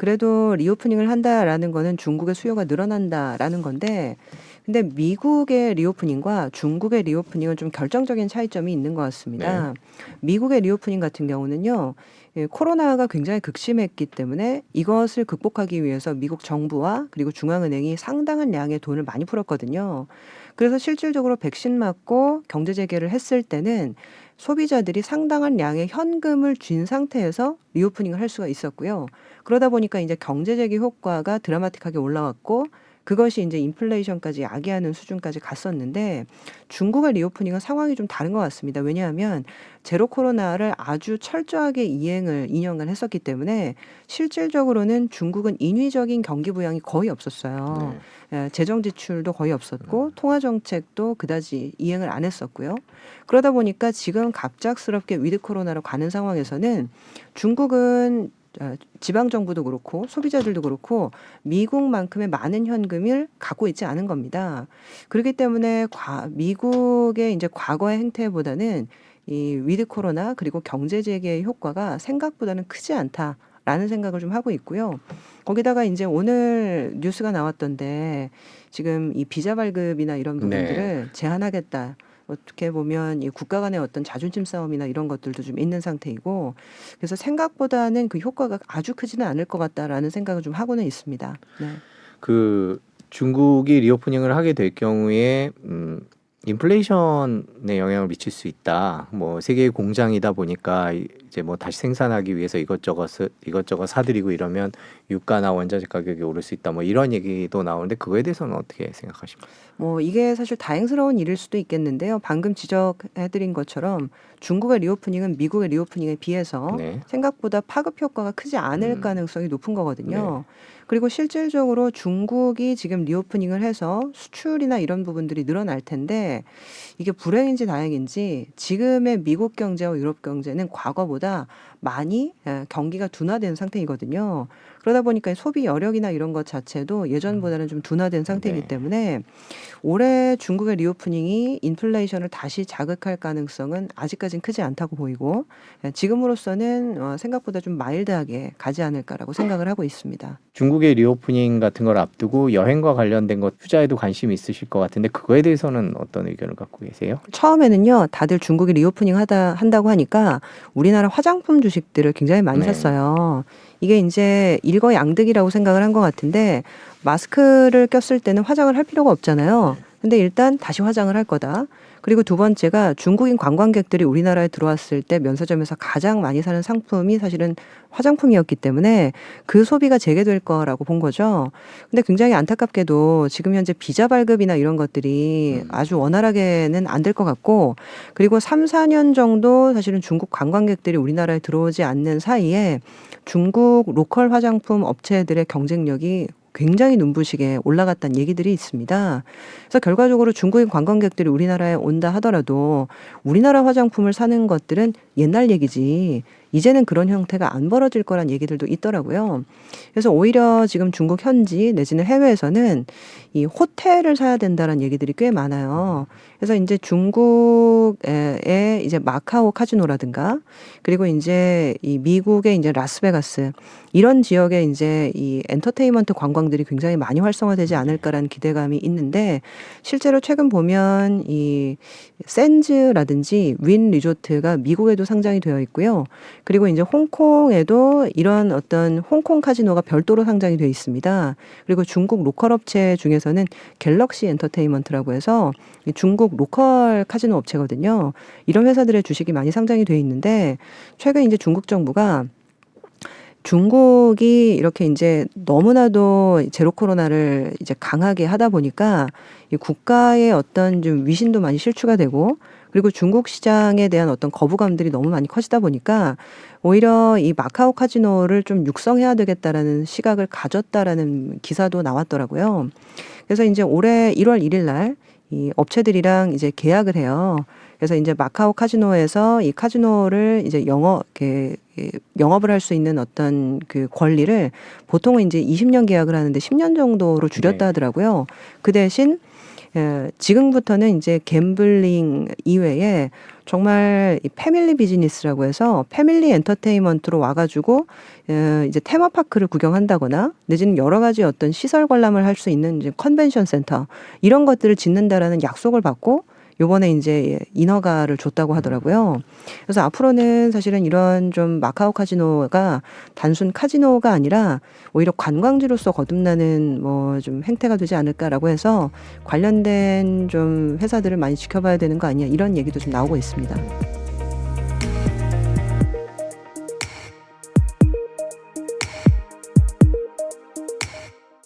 그래도 리오프닝을 한다라는 거는 중국의 수요가 늘어난다라는 건데 근데 미국의 리오프닝과 중국의 리오프닝은 좀 결정적인 차이점이 있는 것 같습니다. 미국의 리오프닝 같은 경우는요. 예, 코로나가 굉장히 극심했기 때문에 이것을 극복하기 위해서 미국 정부와 그리고 중앙은행이 상당한 양의 돈을 많이 풀었거든요. 그래서 실질적으로 백신 맞고 경제 재개를 했을 때는 소비자들이 상당한 양의 현금을 쥔 상태에서 리오프닝을 할 수가 있었고요. 그러다 보니까 이제 경제 재개 효과가 드라마틱하게 올라왔고 그것이 이제 인플레이션까지 야기하는 수준까지 갔었는데 중국의 리오프닝은 상황이 좀 다른 것 같습니다. 왜냐하면 제로 코로나를 아주 철저하게 이행을 2년간 했었기 때문에 실질적으로는 중국은 인위적인 경기 부양이 거의 없었어요. 네. 예, 재정 지출도 거의 없었고 통화 정책도 그다지 이행을 안 했었고요. 그러다 보니까 지금 갑작스럽게 위드 코로나로 가는 상황에서는 중국은 어, 지방 정부도 그렇고 소비자들도 그렇고 미국만큼의 많은 현금을 갖고 있지 않은 겁니다. 그렇기 때문에 과, 미국의 이제 과거의 행태보다는 이 위드 코로나 그리고 경제 재개의 효과가 생각보다는 크지 않다 라는 생각을 좀 하고 있고요. 거기다가 이제 오늘 뉴스가 나왔던데 지금 이 비자 발급이나 이런 부분들을 제한하겠다. 어떻게 보면 이 국가 간의 어떤 자존심 싸움이나 이런 것들도 좀 있는 상태이고 그래서 생각보다는 그 효과가 아주 크지는 않을 것 같다라는 생각을 좀 하고는 있습니다. 네. 그 중국이 리오프닝을 하게 될 경우에 음, 인플레이션에 영향을 미칠 수 있다. 뭐 세계의 공장이다 보니까 이제 뭐 다시 생산하기 위해서 이것저것 이것저것 사들이고 이러면 유가나 원자재 가격이 오를 수 있다. 뭐 이런 얘기도 나오는데 그거에 대해서는 어떻게 생각하십니까? 뭐 이게 사실 다행스러운 일일 수도 있겠는데요. 방금 지적해드린 것처럼 중국의 리오프닝은 미국의 리오프닝에 비해서 네. 생각보다 파급 효과가 크지 않을 음. 가능성이 높은 거거든요. 그리고 실질적으로 중국이 지금 리오프닝을 해서 수출이나 이런 부분들이 늘어날 텐데 이게 불행인지 다행인지 지금의 미국 경제와 유럽 경제는 과거보다 だ。 많이 에, 경기가 둔화된 상태이거든요. 그러다 보니까 소비 여력이나 이런 것 자체도 예전보다는 좀 둔화된 상태이기 네. 때문에 올해 중국의 리오프닝이 인플레이션을 다시 자극할 가능성은 아직까지는 크지 않다고 보이고 에, 지금으로서는 어, 생각보다 좀 마일드하게 가지 않을까라고 생각을 하고 있습니다. 중국의 리오프닝 같은 걸 앞두고 여행과 관련된 것 투자에도 관심이 있으실 것 같은데 그거에 대해서는 어떤 의견을 갖고 계세요? 처음에는요, 다들 중국이 리오프닝 하다 한다고 하니까 우리나라 화장품 주 식들을 굉장히 많이 네. 샀어요. 이게 이제 일거양득이라고 생각을 한 것 같은데 마스크를 꼈을 때는 화장을 할 필요가 없잖아요. 근데 일단 다시 화장을 할 거다. 그리고 두 번째가 중국인 관광객들이 우리나라에 들어왔을 때 면세점에서 가장 많이 사는 상품이 사실은 화장품이었기 때문에 그 소비가 재개될 거라고 본 거죠. 근데 굉장히 안타깝게도 지금 현재 비자 발급이나 이런 것들이 음. 아주 원활하게는 안 될 것 같고 그리고 3, 4년 정도 사실은 중국 관광객들이 우리나라에 들어오지 않는 사이에 중국 로컬 화장품 업체들의 경쟁력이 굉장히 눈부시게 올라갔다는 얘기들이 있습니다. 그래서 결과적으로 중국인 관광객들이 우리나라에 온다 하더라도 우리나라 화장품을 사는 것들은 옛날 얘기지 이제는 그런 형태가 안 벌어질 거란 얘기들도 있더라고요. 그래서 오히려 지금 중국 현지 내지는 해외에서는 이 호텔을 사야 된다는 얘기들이 꽤 많아요. 그래서 이제 중국의 이제 마카오 카지노라든가 그리고 이제 이 미국의 이제 라스베가스 이런 지역에 이제 이 엔터테인먼트 관광들이 굉장히 많이 활성화되지 않을까라는 기대감이 있는데 실제로 최근 보면 이 샌즈라든지 윈 리조트가 미국에도 상장이 되어 있고요. 그리고 이제 홍콩에도 이런 어떤 홍콩 카지노가 별도로 상장이 되어 있습니다. 그리고 중국 로컬 업체 중에서는 갤럭시 엔터테인먼트라고 해서 이 중국 로컬 카지노 업체거든요. 이런 회사들의 주식이 많이 상장이 되어 있는데 최근 이제 중국 정부가 중국이 이렇게 이제 너무나도 제로 코로나를 이제 강하게 하다 보니까 이 국가의 어떤 좀 위신도 많이 실추가 되고 그리고 중국 시장에 대한 어떤 거부감들이 너무 많이 커지다 보니까 오히려 이 마카오 카지노를 좀 육성해야 되겠다라는 시각을 가졌다라는 기사도 나왔더라고요. 그래서 이제 올해 1월 1일 날 이 업체들이랑 이제 계약을 해요. 그래서 이제 마카오 카지노에서 이 카지노를 이제 영업, 이렇게 영업을 할 수 있는 어떤 그 권리를 보통은 이제 20년 계약을 하는데 10년 정도로 줄였다 네. 하더라고요. 그 대신 예, 지금부터는 이제 갬블링 이외에 정말 이 패밀리 비즈니스라고 해서 패밀리 엔터테인먼트로 와가지고 예, 이제 테마파크를 구경한다거나 내지는 여러 가지 어떤 시설 관람을 할 수 있는 이제 컨벤션 센터 이런 것들을 짓는다라는 약속을 받고 요번에 이제 인허가를 줬다고 하더라고요. 그래서 앞으로는 사실은 이런 좀 마카오 카지노가 단순 카지노가 아니라 오히려 관광지로서 거듭나는 뭐 좀 행태가 되지 않을까라고 해서 관련된 좀 회사들을 많이 지켜봐야 되는 거 아니야 이런 얘기도 좀 나오고 있습니다.